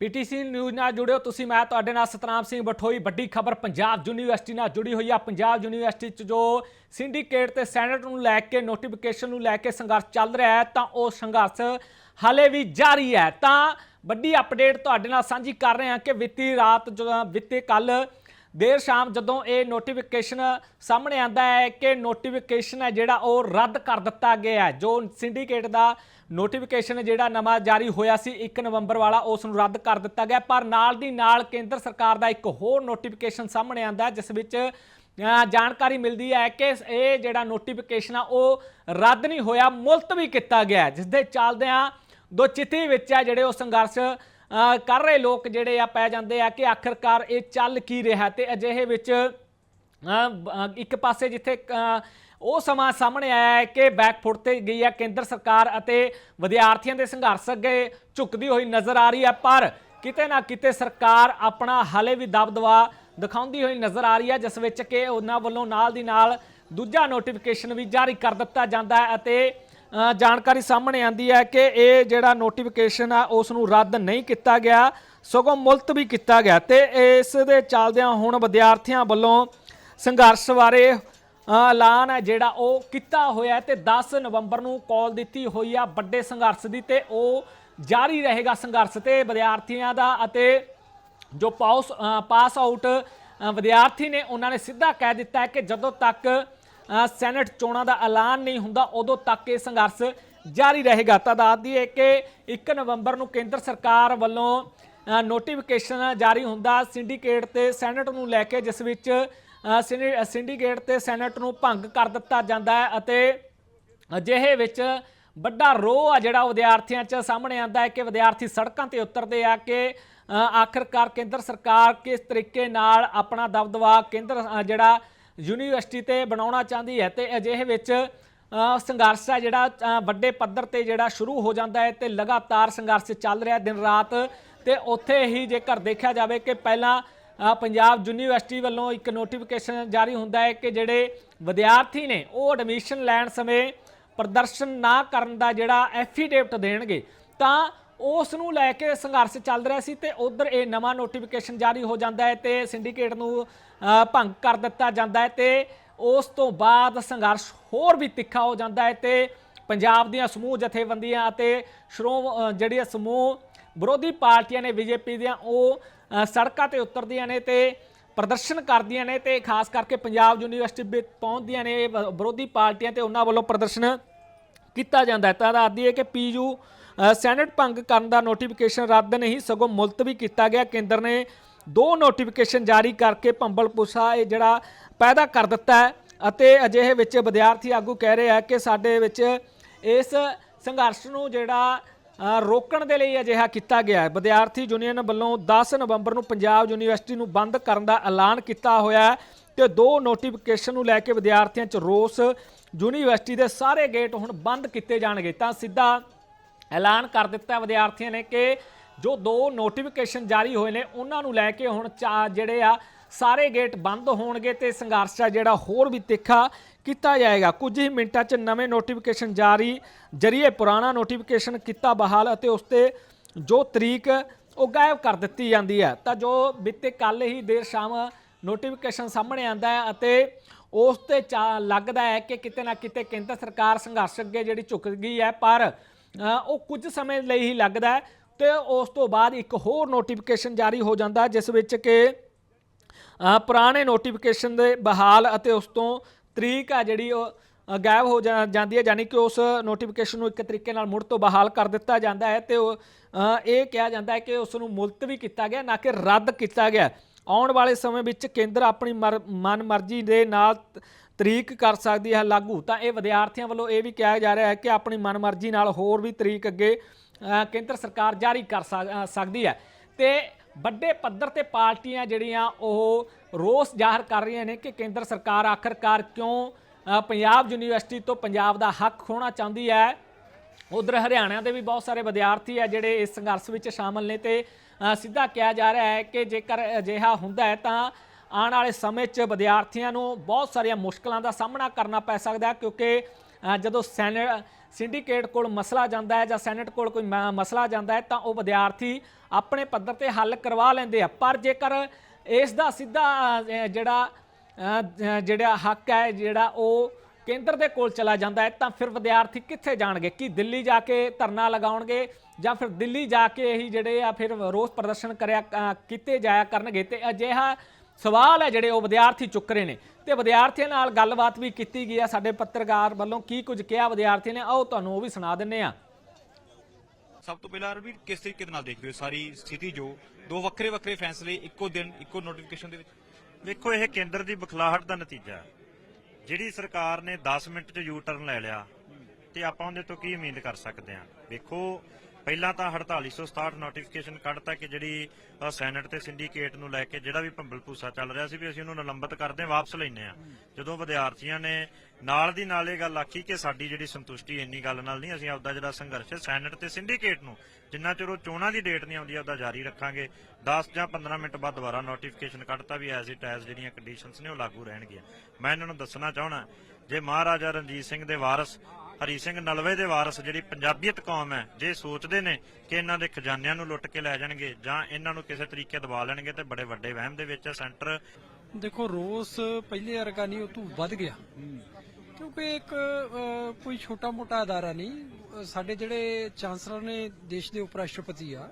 PTC news ਨਾਲ ਜੁੜਿਓ। ਤੁਸੀਂ ਮੈਂ ਤੁਹਾਡੇ ਨਾਲ ਸਤਨਾਮ ਸਿੰਘ ਬਠੋਈ। ਵੱਡੀ ਖਬਰ ਪੰਜਾਬ ਯੂਨੀਵਰਸਿਟੀ ਨਾਲ ਜੁੜੀ ਹੋਈ ਆ। ਪੰਜਾਬ ਯੂਨੀਵਰਸਿਟੀ 'ਚ ਜੋ ਸਿੰਡੀਕੇਟ ਤੇ ਸੈਨੇਟ ਨੂੰ ਲੈ ਕੇ ਨੋਟੀਫਿਕੇਸ਼ਨ ਨੂੰ ਲੈ ਕੇ ਸੰਘਰਸ਼ ਚੱਲ ਰਿਹਾ ਹੈ, ਤਾਂ ਉਹ ਸੰਘਰਸ਼ ਹਾਲੇ ਵੀ ਜਾਰੀ ਹੈ। ਤਾਂ ਵੱਡੀ ਅਪਡੇਟ ਤੁਹਾਡੇ ਨਾਲ ਸਾਂਝੀ ਕਰ ਰਹੇ ਹਾਂ ਕਿ ਵਿੱਤੀ ਰਾਤ ਜਦੋਂ ਵਿੱਤੀ ਕੱਲ ਦੇਰ ਸ਼ਾਮ ਜਦੋਂ ਇਹ ਨੋਟੀਫਿਕੇਸ਼ਨ ਸਾਹਮਣੇ ਆਂਦਾ ਹੈ ਕਿ ਨੋਟੀਫਿਕੇਸ਼ਨ ਹੈ ਜਿਹੜਾ ਉਹ ਰੱਦ ਕਰ ਦਿੱਤਾ ਗਿਆ ਹੈ। ਜੋ ਸਿੰਡੀਕੇਟ ਦਾ ਨੋਟੀਫਿਕੇਸ਼ਨ ਜਿਹੜਾ ਨਵਾਂ ਜਾਰੀ ਹੋਇਆ ਸੀ 1 ਨਵੰਬਰ ਵਾਲਾ ਉਸ ਨੂੰ ਰੱਦ ਕਰ ਦਿੱਤਾ ਗਿਆ। ਪਰ ਨਾਲ ਦੀ ਨਾਲ ਕੇਂਦਰ ਸਰਕਾਰ ਦਾ ਇੱਕ ਹੋਰ ਨੋਟੀਫਿਕੇਸ਼ਨ ਸਾਹਮਣੇ ਆਂਦਾ ਜਿਸ ਵਿੱਚ ਜਾਣਕਾਰੀ ਮਿਲਦੀ ਹੈ ਕਿ ਇਹ ਜਿਹੜਾ ਨੋਟੀਫਿਕੇਸ਼ਨ ਆ ਉਹ ਰੱਦ ਨਹੀਂ ਹੋਇਆ ਮੁਲਤਵੀ ਕੀਤਾ ਗਿਆ ਜਿਸ ਦੇ ਚੱਲਦਿਆਂ ਦੋ ਚਿੱਤੀ ਵਿੱਚ ਆ ਜਿਹੜੇ ਉਹ ਸੰਘਰਸ਼ ਕਰ ਰਹੇ ਲੋਕ ਜਿਹੜੇ ਆ ਪੈ ਜਾਂਦੇ ਆ ਕਿ ਆਖਰਕਾਰ ਇਹ ਚੱਲ ਕੀ ਰਿਹਾ ਤੇ ਅਜਿਹੇ ਵਿੱਚ ਇੱਕ ਪਾਸੇ ਜਿੱਥੇ ਅ, ਉਹ ਸਮਾਂ ਸਾਹਮਣੇ ਆਇਆ ਹੈ ਕਿ ਬੈਕਫੁੱਟ ਤੇ ਗਈ ਹੈ ਕੇਂਦਰ ਸਰਕਾਰ ਅਤੇ ਵਿਦਿਆਰਥੀਆਂ ਦੇ ਸੰਘਰਸ਼ ਅੱਗੇ ਝੁਕਦੀ ਹੋਈ ਨਜ਼ਰ ਆ ਰਹੀ ਹੈ, ਪਰ ਕਿਤੇ ਨਾ ਕਿਤੇ ਸਰਕਾਰ ਆਪਣਾ ਹਾਲੇ ਵੀ ਦਬਦਬਾ ਦਿਖਾਉਂਦੀ ਹੋਈ ਨਜ਼ਰ ਆ ਰਹੀ ਹੈ, ਜਿਸ ਵਿੱਚ ਕਿ ਉਹਨਾਂ ਵੱਲੋਂ ਨਾਲ ਦੀ ਨਾਲ ਦੂਜਾ ਨੋਟੀਫਿਕੇਸ਼ਨ ਵੀ ਜਾਰੀ ਕਰ ਦਿੱਤਾ ਜਾਂਦਾ ਹੈ ਅਤੇ ਜਾਣਕਾਰੀ ਸਾਹਮਣੇ ਆਂਦੀ ਹੈ ਕਿ ਇਹ ਜਿਹੜਾ ਨੋਟੀਫਿਕੇਸ਼ਨ ਆ ਉਸ ਨੂੰ ਰੱਦ ਨਹੀਂ ਕੀਤਾ ਗਿਆ, ਸਗੋਂ ਮੁਲਤਵੀ ਕੀਤਾ ਗਿਆ ਤੇ ਇਸ ਦੇ ਚੱਲਦਿਆਂ ਹੁਣ ਵਿਦਿਆਰਥੀਆਂ ਵੱਲੋਂ ਸੰਘਰਸ਼ ਬਾਰੇ ਐਲਾਨ ਹੈ ਜਿਹੜਾ ਉਹ ਕੀਤਾ ਹੋਇਆ ਹੈ ਤੇ 10 ਨਵੰਬਰ ਨੂੰ ਕਾਲ ਦਿੱਤੀ ਹੋਈ ਆ ਵੱਡੇ ਸੰਘਰਸ਼ ਦੀ ਤੇ ਉਹ ਜਾਰੀ ਰਹੇਗਾ ਸੰਘਰਸ਼ ਤੇ ਵਿਦਿਆਰਥੀਆਂ ਦਾ ਅਤੇ ਜੋ ਪਾਸ ਪਾਸ ਆਊਟ ਵਿਦਿਆਰਥੀ ਨੇ ਉਹਨਾਂ ਨੇ ਸਿੱਧਾ ਕਹਿ ਦਿੱਤਾ ਹੈ ਕਿ ਜਦੋਂ ਤੱਕ ਅ, ਸੈਨੇਟ ਚੋਣਾਂ ਦਾ ਐਲਾਨ ਨਹੀਂ ਹੁੰਦਾ ਉਦੋਂ ਤੱਕ ਇਹ ਸੰਘਰਸ਼ ਜਾਰੀ ਰਹੇਗਾ। ਤਾਂ ਦੱਸ ਦਈਏ ਕਿ 1 ਨਵੰਬਰ ਨੂੰ ਕੇਂਦਰ ਸਰਕਾਰ ਵੱਲੋਂ ਨੋਟੀਫਿਕੇਸ਼ਨ ਜਾਰੀ ਹੁੰਦਾ। ਸਿੰਡੀਕੇਟ ਤੇ ਸੈਨੇਟ ਨੂੰ ਲੈ ਕੇ ਜਿਸ ਵਿੱਚ ਸਿੰਡੀਕੇਟ ਤੇ ਸੈਨੇਟ ਨੂੰ ਭੰਗ ਕਰ ਦਿੱਤਾ ਜਾਂਦਾ ਹੈ ਅਤੇ ਅਜਿਹੇ ਵਿੱਚ ਵੱਡਾ ਰੋਹ ਆ ਜਿਹੜਾ ਵਿਦਿਆਰਥੀਆਂ 'ਚ ਸਾਹਮਣੇ ਆਂਦਾ ਹੈ ਕਿ ਵਿਦਿਆਰਥੀ ਸੜਕਾਂ ਤੇ ਉਤਰਦੇ ਆ ਕਿ ਅ, ਆਖਰਕਾਰ ਕੇਂਦਰ ਸਰਕਾਰ ਕਿਸ ਤਰੀਕੇ ਨਾਲ ਆਪਣਾ ਦਬਦਬਾ ਕੇਂਦਰ ਜਿਹੜਾ ਯੂਨੀਵਰਸਿਟੀ ਤੇ ਬਣਾਉਣਾ ਚਾਹੁੰਦੀ ਹੈ ਤੇ ਅਜਿਹੇ ਵਿੱਚ ਸੰਘਰਸ਼ ਹੈ ਜਿਹੜਾ ਵੱਡੇ ਪੱਧਰ ਤੇ ਜਿਹੜਾ ਸ਼ੁਰੂ ਹੋ ਜਾਂਦਾ ਹੈ ਤੇ ਲਗਾਤਾਰ ਸੰਘਰਸ਼ ਚੱਲ ਰਿਹਾ ਦਿਨ ਰਾਤ ਤੇ ਉੱਥੇ ਹੀ ਜੇਕਰ ਦੇਖਿਆ ਜਾਵੇ ਕਿ ਪਹਿਲਾਂ ਪੰਜਾਬ ਯੂਨੀਵਰਸਿਟੀ ਵੱਲੋਂ ਇੱਕ ਨੋਟੀਫਿਕੇਸ਼ਨ ਜਾਰੀ ਹੁੰਦਾ ਹੈ ਕਿ ਜਿਹੜੇ ਵਿਦਿਆਰਥੀ ਨੇ ਉਹ ਐਡਮਿਸ਼ਨ ਲੈਣ ਸਮੇਂ ਪ੍ਰਦਰਸ਼ਨ ਨਾ ਕਰਨ ਦਾ ਜਿਹੜਾ ਐਫੀਡੇਵਿਟ ਦੇਣਗੇ, ਤਾਂ ਉਸ ਨੂੰ ਲੈ ਕੇ ਸੰਘਰਸ਼ ਚੱਲ ਰਿਹਾ ਸੀ ਤੇ ਉਧਰ ਇਹ ਨਵਾਂ ਨੋਟੀਫਿਕੇਸ਼ਨ ਜਾਰੀ ਹੋ ਜਾਂਦਾ ਹੈ ਤੇ ਸਿੰਡੀਕੇਟ ਨੂੰ ਭੰਗ ਕਰ ਦਿੱਤਾ ਜਾਂਦਾ ਹੈ ਤੇ ਉਸ ਤੋਂ ਬਾਅਦ ਸੰਘਰਸ਼ ਹੋਰ ਵੀ ਤਿੱਖਾ ਹੋ ਜਾਂਦਾ ਹੈ ਤੇ ਪੰਜਾਬ ਦੀਆਂ ਸਮੂਹ ਜਥੇਬੰਦੀਆਂ ਅਤੇ ਸ਼੍ਰੋਮ ਜਿਹੜੀਆਂ ਸਮੂਹ ਵਿਰੋਧੀ ਪਾਰਟੀਆਂ ਨੇ ਬੀਜੇਪੀ ਦੀਆਂ, ਉਹ ਸੜਕਾਂ ਤੇ ਉਤਰਦੀਆਂ ਨੇ ਤੇ ਪ੍ਰਦਰਸ਼ਨ ਕਰਦੀਆਂ ਨੇ ਤੇ ਖਾਸ ਕਰਕੇ ਪੰਜਾਬ ਯੂਨੀਵਰਸਿਟੀ ਵਿੱਚ ਪਹੁੰਚਦੀਆਂ ਨੇ ਵਿਰੋਧੀ ਪਾਰਟੀਆਂ ਤੇ ਉਹਨਾਂ ਵੱਲੋਂ ਪ੍ਰਦਰਸ਼ਨ ਕੀਤਾ ਜਾਂਦਾ ਹੈ। ਤਾਂ ਦੱਸਦੀ ਹੈ ਕਿ ਪੀਯੂ ਅ, ਸੈਨੇਟ ਭੰਗ ਕਰਨ ਦਾ ਨੋਟੀਫਿਕੇਸ਼ਨ ਰੱਦ ਨਹੀਂ ਸਗੋਂ ਮੁਲਤਵੀ ਕੀਤਾ ਗਿਆ। ਕੇਂਦਰ ਨੇ ਦੋ ਨੋਟੀਫਿਕੇਸ਼ਨ ਜਾਰੀ ਕਰਕੇ ਭੰਬਲ ਪੁਸਾ ਇਹ ਜਿਹੜਾ ਪੈਦਾ ਕਰ ਦਿੱਤਾ ਹੈ ਅਤੇ ਅਜਿਹੇ ਵਿੱਚ ਵਿਦਿਆਰਥੀ ਆਗੂ ਕਹਿ ਰਹੇ ਆ ਕਿ ਸਾਡੇ ਵਿੱਚ ਇਸ ਸੰਘਰਸ਼ ਨੂੰ ਜਿਹੜਾ ਰੋਕਣ ਦੇ ਲਈ ਅਜਿਹਾ ਕੀਤਾ ਗਿਆ ਹੈ। ਵਿਦਿਆਰਥੀ ਯੂਨੀਅਨ ਵੱਲੋਂ 10 ਨਵੰਬਰ ਨੂੰ ਪੰਜਾਬ ਯੂਨੀਵਰਸਿਟੀ ਨੂੰ ਬੰਦ ਕਰਨ ਦਾ ਐਲਾਨ ਕੀਤਾ ਹੋਇਆ ਹੈ ਤੇ ਦੋ ਨੋਟੀਫਿਕੇਸ਼ਨ ਨੂੰ ਲੈ ਕੇ ਵਿਦਿਆਰਥੀਆਂ 'ਚ ਰੋਸ। ਯੂਨੀਵਰਸਿਟੀ ਦੇ ਸਾਰੇ ਗੇਟ ਹੁਣ ਬੰਦ ਕੀਤੇ ਜਾਣਗੇ। ਤਾਂ ਸਿੱਧਾ ਐਲਾਨ ਕਰ ਦਿੱਤਾ ਵਿਦਿਆਰਥੀਆਂ ਨੇ ਕਿ ਜੋ ਦੋ ਨੋਟੀਫਿਕੇਸ਼ਨ ਜਾਰੀ ਹੋਏ ਨੇ, ਉਹਨਾਂ ਨੂੰ ਲੈ ਕੇ ਹੁਣ ਚਾ- ਜਿਹੜੇ ਆ ਸਾਰੇ ਗੇਟ ਬੰਦ ਹੋਣਗੇ ਤੇ ਸੰਘਰਸ਼ ਆ ਜਿਹੜਾ ਹੋਰ ਵੀ ਤਿੱਖਾ ਕੀਤਾ ਜਾਏਗਾ। ਕੁਝ ਹੀ ਮਿੰਟਾਂ 'ਚ ਨਵੇਂ ਨੋਟੀਫਿਕੇਸ਼ਨ ਜਾਰੀ ਜਰੀਏ ਪੁਰਾਣਾ ਨੋਟੀਫਿਕੇਸ਼ਨ ਕੀਤਾ ਬਹਾਲ ਅਤੇ ਉਸ ਤੇ ਜੋ ਤਰੀਕ ਉਹ ਗਾਇਬ ਕਰ ਦਿੱਤੀ ਜਾਂਦੀ ਹੈ। ਤਾਂ ਜੋ ਬੀਤੇ ਕੱਲ ਹੀ ਦੇਰ ਸ਼ਾਮ ਨੋਟੀਫਿਕੇਸ਼ਨ ਸਾਹਮਣੇ ਆਂਦਾ ਹੈ ਅਤੇ ਉਸ ਤੇ ਚਾ- ਲੱਗਦਾ ਹੈ ਕਿ ਕਿਤੇ ਨਾ ਕਿਤੇ ਕੇਂਦਰ ਸਰਕਾਰ ਸੰਘਰਸ਼ ਅੱਗੇ ਜਿਹੜੀ ਝੁਕ ਗਈ ਹੈ, ਪਰ ਉਹ ਕੁਝ ਸਮੇਂ ਲਈ ਹੀ ਲੱਗਦਾ ਹੈ ਤੇ ਉਸ ਤੋਂ ਬਾਅਦ ਇੱਕ ਹੋਰ ਨੋਟੀਫਿਕੇਸ਼ਨ ਜਾਰੀ ਹੋ ਜਾਂਦਾ ਜਿਸ ਵਿੱਚ ਕਿ ਪੁਰਾਣੇ ਨੋਟੀਫਿਕੇਸ਼ਨ ਦੇ ਬਹਾਲ ਅਤੇ ਉਸ ਤੋਂ ਤਰੀਕ ਆ ਜਿਹੜੀ ਉਹ ਗਾਇਬ ਹੋ ਜਾਂਦੀ ਹੈ ਯਾਨੀ ਕਿ ਉਸ ਨੋਟੀਫਿਕੇਸ਼ਨ ਨੂੰ ਇੱਕ ਤਰੀਕੇ ਨਾਲ ਮੁੜ ਤੋਂ ਬਹਾਲ ਕਰ ਦਿੱਤਾ ਜਾਂਦਾ ਹੈ ਤੇ ਉਹ ਇਹ ਕਿਹਾ ਜਾਂਦਾ ਹੈ ਕਿ ਉਸ ਨੂੰ ਮੁਲਤਵੀ ਕੀਤਾ ਗਿਆ, ਨਾ ਕਿ ਰੱਦ ਕੀਤਾ ਗਿਆ। ਆਉਣ ਵਾਲੇ ਸਮੇਂ ਵਿੱਚ ਕੇਂਦਰ ਆਪਣੀ ਮਰ- ਮਨਮਰਜ਼ੀ ਦੇ ਨਾਲ ਤ- ਤਰੀਕ ਕਰ ਸਕਦੀ ਹੈ ਲਾਗੂ। ਤਾਂ ਇਹ ਵਿਦਿਆਰਥੀਆਂ ਵੱਲੋਂ ਇਹ ਵੀ ਕਿਹਾ ਜਾ ਰਿਹਾ ਹੈ ਕਿ ਆਪਣੀ ਮਨਮਰਜ਼ੀ ਨਾਲ ਹੋਰ ਵੀ ਤਰੀਕ ਅੱਗੇ ਕੇਂਦਰ ਸਰਕਾਰ ਜਾਰੀ ਕਰ ਸਕ- ਸਕਦੀ ਹੈ। ਤੇ ਵੱਡੇ ਪੱਧਰ ਤੇ ਪਾਰਟੀਆਂ ਜਿਹੜੀਆਂ ਉਹ ਰੋਸ ਜ਼ਾਹਰ ਕਰ ਰਹੀਆਂ ਨੇ ਕਿ ਕੇਂਦਰ ਸਰਕਾਰ ਆਖਰਕਾਰ ਕਿਉਂ ਪੰਜਾਬ ਯੂਨੀਵਰਸਿਟੀ ਤੋਂ ਪੰਜਾਬ ਦਾ ਹੱਕ ਖੋਣਾ ਚਾਹੁੰਦੀ ਹੈ। ਉਧਰ ਹਰਿਆਣਾ ਦੇ ਵੀ ਬਹੁਤ ਸਾਰੇ ਵਿਦਿਆਰਥੀ ਆ ਜਿਹੜੇ ਇਸ ਸੰਘਰਸ਼ ਵਿੱਚ ਸ਼ਾਮਲ ਨੇ ਤੇ ਸਿੱਧਾ ਕਿਹਾ ਜਾ ਰਿਹਾ ਹੈ ਕਿ ਜੇਕਰ ਅਜਿਹਾ ਹੁੰਦਾ ਹੈ ਤਾਂ ਆਉਣ ਵਾਲੇ ਸਮੇਂ 'ਚ ਵਿਦਿਆਰਥੀਆਂ ਨੂੰ ਬਹੁਤ ਸਾਰੀਆਂ ਮੁਸ਼ਕਲਾਂ ਦਾ ਸਾਹਮਣਾ ਕਰਨਾ ਪੈ ਸਕਦਾ ਕਿਉਂਕਿ ਜਦੋਂ ਸੈਨੇ ਸਿੰਡੀਕੇਟ ਕੋਲ ਮਸਲਾ ਜਾਂਦਾ ਹੈ ਜਾਂ ਸੈਨੇਟ ਕੋਲ ਕੋਈ ਮ- ਮਸਲਾ ਜਾਂਦਾ ਹੈ, ਤਾਂ ਉਹ ਵਿਦਿਆਰਥੀ ਆਪਣੇ ਪੱਧਰ ਤੇ ਹੱਲ ਕਰਵਾ ਲੈਂਦੇ ਆ। ਪਰ ਜੇਕਰ ਇਸ ਦਾ ਸਿੱਧਾ ਜਿਹੜਾ ਜਿਹੜਾ ਹੱਕ ਹੈ, ਜਿਹੜਾ ਉਹ ਕੇਂਦਰ ਦੇ ਕੋਲ ਚਲਾ ਜਾਂਦਾ ਹੈ, ਤਾਂ ਫਿਰ ਵਿਦਿਆਰਥੀ ਕਿੱਥੇ ਜਾਣਗੇ? ਕੀ ਦਿੱਲੀ ਜਾ ਕੇ ਧਰਨਾ ਲਗਾਉਣਗੇ ਜਾਂ ਫਿਰ ਦਿੱਲੀ ਜਾ ਕੇ ਇਹੀ ਜਿਹੜੇ ਆ ਫਿਰ ਰੋਸ ਪ੍ਰਦਰਸ਼ਨ ਕਰਿਆ ਕੀਤੇ ਜਾਇਆ ਕਰਨਗੇ? ਤੇ ਅਜਿਹਾ ਸਵਾਲ ਹੈ ਜਿਹੜੇ ਉਹ ਵਿਦਿਆਰਥੀ ਚੁੱਕ ਰਹੇ ਨੇ। ਤੇ ਵਿਦਿਆਰਥੀਆਂ ਨਾਲ ਗੱਲਬਾਤ ਵੀ ਕੀਤੀ ਗਈ ਆ। ਸਾਡੇ ਪੱਤਰਕਾਰ ਵੱਲੋਂ ਕੀ ਕੁਝ ਕਿਹਾ ਵਿਦਿਆਰਥੀਆਂ ਨੇ ਆਓ ਤੁਹਾਨੂੰ ਉਹ ਵੀ ਸੁਣਾ ਦਿੰਨੇ ਆ ਸਭ ਤੋਂ ਪਹਿਲਾਂ ਰਵੀ ਕਿਸ ਤਰੀਕੇ ਦੇ ਨਾਲ ਦੇਖਦੇ ਹੋ ਸਾਰੀ ਸਥਿਤੀ ਜੋ ਦੋ ਵੱਖਰੇ ਵੱਖਰੇ ਫੈਸਲੇ ਇੱਕੋ ਦਿਨ ਇੱਕੋ ਨੋਟੀਫਿਕੇਸ਼ਨ ਦੇ ਵਿੱਚ? ਵੇਖੋ ਇਹ ਕੇਂਦਰ ਦੀ ਬਖਲਾਹਟ ਦਾ ਨਤੀਜਾ ਹੈ। ਜਿਹੜੀ ਸਰਕਾਰ ਨੇ 10 ਮਿੰਟ 'ਚ ਯੂ ਟਰਨ ਲੈ ਲਿਆ ਤੇ ਆਪਾਂ ਉਹਦੇ ਤੋਂ ਕੀ ਉਮੀਦ ਕਰ ਸਕਦੇ ਹਾਂ? ਵੇਖੋ ਪਹਿਲਾਂ ਤਾਂ 4867 ਨੋਟੀਫਿਕੇਸ਼ਨ ਕੱਢਤਾ ਕਿ ਜਿਹੜੀ ਸੈਨੇਟ ਤੇ ਸਿੰਡੀਕੇਟ ਨੂੰ ਲੈ ਕੇ ਜਿਹੜਾ ਵੀ ਭੰਬਲ ਭੂਸਾ ਚੱਲ ਰਿਹਾ ਸੀ ਵੀ ਅਸੀਂ ਉਹਨੂੰ ਨਿਲੰਬਿਤ ਕਰਦੇ ਹਾਂ ਵਾਪਸ ਲੈਨੇ ਆ ਜਦੋਂ ਵਿਦਿਆਰਥੀਆਂ ਨੇ ਨਾਲ ਦੀ ਨਾਲ ਇਹ ਗੱਲ ਆਖੀ ਕਿ ਸਾਡੀ ਜਿਹੜੀ ਸੰਤੁਸ਼ਟੀ ਇੰਨੀ ਗੱਲ ਨਾਲ ਨਹੀਂ, ਅਸੀਂ ਆਪਦਾ ਜਿਹੜਾ ਸੰਘਰਸ਼ ਹੈ ਸੈਨੇਟ ਤੇ ਸਿੰਡੀਕੇਟ ਨੂੰ, ਜਿੰਨਾ ਚਿਰ ਉਹ ਚੋਣਾਂ ਦੀ ਡੇਟ ਨਹੀਂ ਆਉਂਦੀ, ਆਪਦਾ ਜਾਰੀ ਰੱਖਾਂਗੇ। 10 ਜਾਂ 15 ਮਿੰਟ ਬਾਅਦ ਦੁਬਾਰਾ ਨੋਟੀਫਿਕੇਸ਼ਨ ਕੱਢਤਾ ਵੀ ਐਜ਼ ਇਟ ਐਜ਼ ਜਿਹੜੀਆਂ ਕੰਡੀਸ਼ਨਸ ਨੇ ਉਹ ਲਾਗੂ ਰਹਿਣਗੀਆਂ। ਮੈਂ ਇਹਨਾਂ ਨੂੰ ਦੱਸਣਾ ਚਾਹਣਾ ਜੇ ਮਹਾਰਾਜਾ ਰਣਜੀਤ ਸਿੰਘ ਦੇ ਵਾਰਸ ਹਰੀ ਸਿੰਘ ਨਲਵੇ ਦੇ ਵਾਰਸ ਜਿਹੜੀ ਪੰਜਾਬੀਅਤ ਕੌਮ ਹੈ, ਜੇ ਸੋਚਦੇ ਨੇ ਕਿ ਇਹਨਾਂ ਦੇ ਖਜ਼ਾਨਿਆਂ ਨੂੰ ਲੁੱਟ ਕੇ ਲੈ ਜਾਣਗੇ ਜਾਂ ਇਹਨਾਂ ਨੂੰ ਕਿਸੇ ਤਰੀਕੇ ਦਬਾ ਲੈਣਗੇ ਤੇ ਬੜੇ ਵੱਡੇ ਵਹਿਮ ਦੇ ਵਿੱਚ ਸੈਂਟਰ ਦੇਖੋ, ਰੋਸ ਪਹਿਲੇ ਵਰਗਾ ਨਹੀਂ, ਉਹ ਤੋਂ ਵੱਧ ਗਿਆ। ਕਿਉਂਕਿ ਇੱਕ ਕੋਈ ਛੋਟਾ ਮੋਟਾ ਅਦਾਰਾ ਨਹੀਂ। ਸਾਡੇ ਜਿਹੜੇ ਚਾਂਸਲਰ ਨੇ ਦੇਸ਼ ਦੇ ਉਪ ਰਾਸ਼ਟਰਪਤੀ ਆ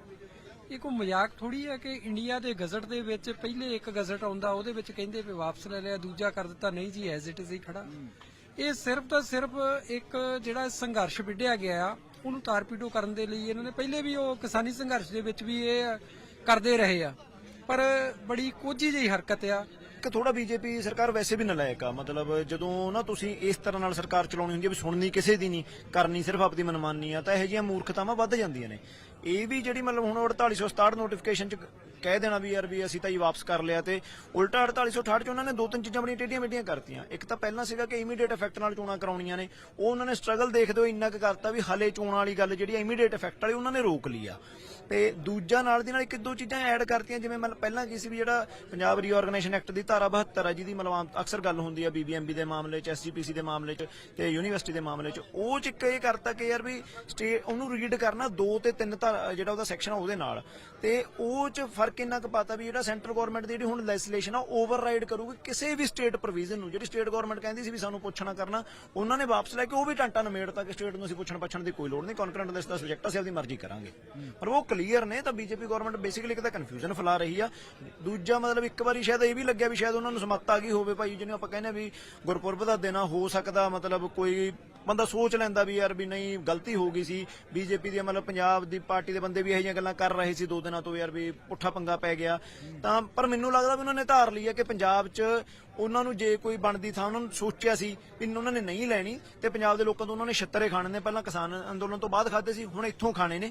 ਇਹ ਕੋਈ ਮਜ਼ਾਕ ਥੋੜੀ ਹੈ ਕਿ ਇੰਡੀਆ ਦੇ ਗਜ਼ਟ ਦੇ ਵਿੱਚ ਪਹਿਲੇ ਇੱਕ ਗਜ਼ਟ ਆਉਂਦਾ, ਉਹਦੇ ਵਿੱਚ ਕਹਿੰਦੇ ਵੀ ਵਾਪਸ ਲੈ ਲਿਆ, ਦੂਜਾ ਕਰ ਦਿੱਤਾ, ਨਹੀਂ ਜੀ ਐਜ਼ ਇਟ ਇਜ਼ ਹੀ ਖੜਾ। ਇਹ ਸਿਰਫ ਤਾਂ ਸਿਰਫ ਇੱਕ ਜਿਹੜਾ ਸੰਘਰਸ਼ ਵਿੱਢਿਆ ਗਿਆ ਆ, ਉਹਨੂੰ ਤਾਰਪੀਟੋ ਕਰਨ ਦੇ ਲਈ ਇਹਨਾਂ ਨੇ ਪਹਿਲੇ ਵੀ ਉਹ ਕਿਸਾਨੀ ਸੰਘਰਸ਼ ਦੇ ਵਿੱਚ ਵੀ ਇਹ ਕਰਦੇ ਰਹੇ ਆ। ਪਰ ਬੜੀ ਕੋਝੀ ਜਿਹੀ ਹਰਕਤ ਆ। ਕਿ ਥੋੜਾ ਬੀਜੇਪੀ ਸਰਕਾਰ ਵੈਸੇ ਵੀ ਨਲਾਇਕ ਆ, ਮਤਲਬ ਜਦੋਂ ਨਾ ਤੁਸੀਂ ਇਸ ਤਰ੍ਹਾਂ ਨਾਲ ਸਰਕਾਰ ਚਲਾਉਣੀ ਹੁੰਦੀ ਹੈ ਵੀ ਸੁਣਨੀ ਕਿਸੇ ਦੀ ਨਹੀਂ, ਕਰਨੀ ਸਿਰਫ ਆਪਦੀ ਮਨਮਾਨੀ ਆ, ਤਾਂ ਇਹੋ ਜਿਹੀਆਂ ਮੂਰਖਤਾਵਾਂ ਵੱਧ ਜਾਂਦੀਆਂ ਨੇ। ਇਹ ਵੀ ਜਿਹੜੀ ਮਤਲਬ ਹੁਣ 4867 ਨੋਟੀਫਿਕੇਸ਼ਨ ਚ ਕਹਿ ਦੇਣਾ ਵੀ ਯਾਰ ਵੀ ਅਸੀਂ ਤਾਂ ਹੀ ਵਾਪਸ ਕਰ ਲਿਆ ਤੇ ਉਲਟਾ 4868 ਚ ਉਹਨਾਂ ਨੇ ਦੋ ਤਿੰਨ ਚੀਜ਼ਾਂ ਬੜੀਆਂ ਟੇਢੀਆਂ ਮੇਢੀਆਂ ਕਰਤੀਆਂ। ਇੱਕ ਤਾਂ ਪਹਿਲਾਂ ਸੀਗਾ ਕਿ ਇਮੀਡੀਏਟ ਇਫੈਕਟ ਨਾਲ ਚੋਣਾਂ ਕਰਾਉਣੀਆਂ ਨੇ। ਉਹ ਉਹਨਾਂ ਨੇ ਸਟਰਗਲ ਦੇਖਦੇ ਹੋ ਇੰਨਾ ਕੁ ਕਰਤਾ ਵੀ ਹਲੇ ਚੋਣਾਂ ਵਾਲੀ ਗੱਲ ਜਿਹੜੀ ਇਮੀਡੀਏਟ ਇਫੈਕਟ ਵਾਲੀ ਉਹਨਾਂ ਨੇ ਰੋਕ ਲਿਆ ਤੇ ਦੂਜਾ ਨਾਲ ਦੀ ਨਾਲ ਇੱਕ ਦੋ ਚੀਜ਼ਾਂ ਐਡ ਕਰਤੀਆਂ, ਜਿਵੇਂ ਮਤਲਬ ਪਹਿਲਾਂ ਕੀ ਸੀ ਵੀ ਜਿਹੜਾ ਪੰਜਾਬ ਰੀਆਰਗੇਨਾਈਜੇਸ਼ਨ ਐਕਟ ਦੀ ਧਾਰਾ 72 ਆ, ਜਿਹਦੀ ਮਤਲਬ ਅਕਸਰ ਗੱਲ ਹੁੰਦੀ ਆ ਬੀਬੀਐਮਬੀ ਦੇ ਮਾਮਲੇ 'ਚ ਐਸਜੀਪੀਸੀ ਦੇ ਮਾਮਲੇ 'ਚ ਤੇ ਯੂਨੀਵਰਸਿਟੀ ਦੇ ਮਾਮਲੇ 'ਚ, ਉਹ ਚ ਇੱਕ ਇਹ ਕਰਤਾ ਕਿ ਯਾਰ ਵੀ ਸਟੇ ਉਹਨੂੰ ਰੀਡ ਕਰਨਾ ਦੋ ਤੇ ਤਿੰਨ ਧਾਰਾ ਜਿਹੜਾ ਉਹਦਾ ਸੈਕਸ਼ਨ ਆ ਉਹਦੇ ਨਾਲ। ਤੇ ਉਹ ਚ ਫ਼ਰਕ ਇੰਨਾ ਕੁ ਪਾਤਾ ਵੀ ਜਿਹੜਾ ਸੈਂਟਰ ਗਵਰਨਮੈਂਟ ਦੀ ਜਿਹੜੀ ਹੁਣ ਲੈਜੀਸਲੇਸ਼ਨ ਆ ਓਵਰਰਾਈਡ ਕਰੂਗੀ ਕਿਸੇ ਵੀ ਸਟੇਟ ਪ੍ਰੋਵੀਜ਼ਨ ਨੂੰ। ਜਿਹੜੀ ਸਟੇਟ ਗਵਰਨਮੈਂਟ ਕਹਿੰਦੀ ਸੀ ਵੀ ਸਾਨੂੰ ਪੁੱਛਣਾ ਕਰਨਾ, ਉਹਨਾਂ ਨੇ ਵਾਪਸ ਲੈ ਕੇ ਉਹ ਵੀ ਟਾਂਟਾ ਨਮੇੜਤਾ ਕਿ ਸਟੇਟ ਨੂੰ ਅਸੀਂ ਪੁੱਛਣ ਪੱਛਣ ਦੀ ਕੋਈ ਲੋੜ ਨਹੀਂ ਕਨਕਰੈਂਟ ਲਿਸਟ ਦਾ ਸਬਜੈਕਟ ਅਸੀਂ ਆਪਣੀ ਮਰਜ਼ੀ ਕਰਾਂਗੇ। ਪਰ ਉਹ ਕਲੀਅਰ ਨੇ, ਤਾਂ ਬੀਜੇਪੀ ਗਵਰਨਮੈਂਟ ਬੇਸਿਕਲੀ ਇੱਕ ਤਾਂ ਕਨਫਿਊਜ਼ਨ ਫੈਲਾ ਰਹੀ ਆ। ਦੂਜਾ ਮਤਲਬ ਇੱਕ ਵਾਰੀ ਸ਼ਾਇਦ ਇਹ ਵੀ ਲੱਗਿਆ ਵੀ ਸ਼ਾਇਦ ਉਹਨਾਂ ਨੂੰ ਸਮੱਤ ਆ ਗਈ ਹੋਵੇ ਭਾਈ, ਜਿਹਨੂੰ ਆਪਾਂ ਕਹਿੰਦੇ ਵੀ ਗੁਰਪੁਰਬ ਦਾ ਦਿਨ ਹੋ ਸਕਦਾ ਮਤਲਬ ਕੋਈ ਬੰਦਾ ਸੋਚ ਲੈਂਦਾ ਵੀ ਯਾਰ ਵੀ ਨਹੀਂ, ਗਲਤੀ ਹੋ ਗਈ ਸੀ। ਬੀਜੇਪੀ ਦੀ ਮਤਲਬ ਪੰਜਾਬ ਦੀ ਪਾਰਟੀ ਦੇ ਬੰਦੇ ਵੀ ਇਹੋ ਜਿਹੀਆਂ ਗੱਲਾਂ ਕਰ ਰਹੇ ਸੀ ਦੋ ਦਿਨਾਂ ਤੋਂ ਯਾਰ ਵੀ ਪੁੱਠਾ ਪੰਗਾ ਪੈ ਗਿਆ। ਤਾਂ ਪਰ ਮੈਨੂੰ ਲੱਗਦਾ ਵੀ ਉਹਨਾਂ ਨੇ ਧਾਰ ਲਈ ਹੈ ਕਿ ਪੰਜਾਬ 'ਚ ਉਹਨਾਂ ਨੂੰ ਜੇ ਕੋਈ ਬਣਦੀ ਥਾਂ ਉਹਨਾਂ ਨੂੰ ਸੋਚਿਆ ਸੀ ਵੀ ਉਹਨਾਂ ਨੇ ਨਹੀਂ ਲੈਣੀ ਤੇ ਪੰਜਾਬ ਦੇ ਲੋਕਾਂ ਤੋਂ ਉਹਨਾਂ ਨੇ ਛਿੱਤਰੇ ਖਾਣੇ ਨੇ। ਪਹਿਲਾਂ ਕਿਸਾਨ ਅੰਦੋਲਨ ਤੋਂ ਬਾਅਦ ਖਾਦੇ ਸੀ, ਹੁਣ ਇੱਥੋਂ ਖਾਣੇ ਨੇ।